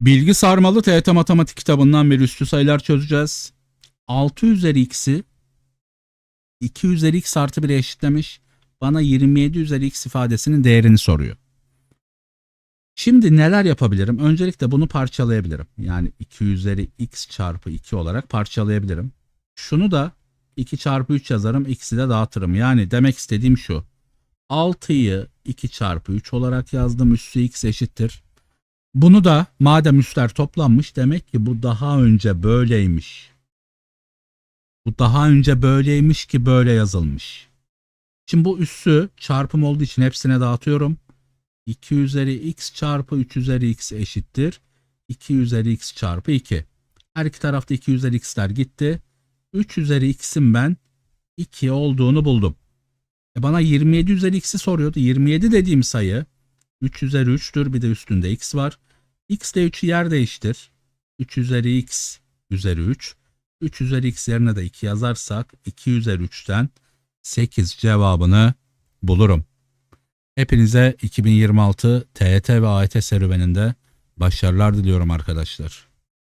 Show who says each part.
Speaker 1: Bilgi sarmalı TYT matematik kitabından bir üstü sayılar çözeceğiz. 6 üzeri x'i 2 üzeri x artı 1'e eşitlemiş. Bana 27 üzeri x ifadesinin değerini soruyor. Şimdi neler yapabilirim? Öncelikle bunu parçalayabilirim. Yani 2 üzeri x çarpı 2 olarak parçalayabilirim. Şunu da 2 çarpı 3 yazarım. X'i de dağıtırım. Yani demek istediğim şu. 6'yı 2 çarpı 3 olarak yazdım. Üssü x eşittir. Bunu da madem üsler toplanmış demek ki bu daha önce böyleymiş. Bu daha önce böyleymiş ki böyle yazılmış. Şimdi bu üssü çarpım olduğu için hepsine dağıtıyorum. 2 üzeri x çarpı 3 üzeri x eşittir. 2 üzeri x çarpı 2. Her iki tarafta 2 üzeri x'ler gitti. 3 üzeri x'in ben 2 olduğunu buldum. E bana 27 üzeri x'i soruyordu. 27 dediğim sayı 3 üzeri 3'tür. Bir de üstünde x var. X ile 3'ü yer değiştir. 3 üzeri x üzeri 3. 3 üzeri x yerine de 2 yazarsak 2 üzeri 3'ten 8 cevabını bulurum. Hepinize 2026 TET ve AYT serüveninde başarılar diliyorum arkadaşlar.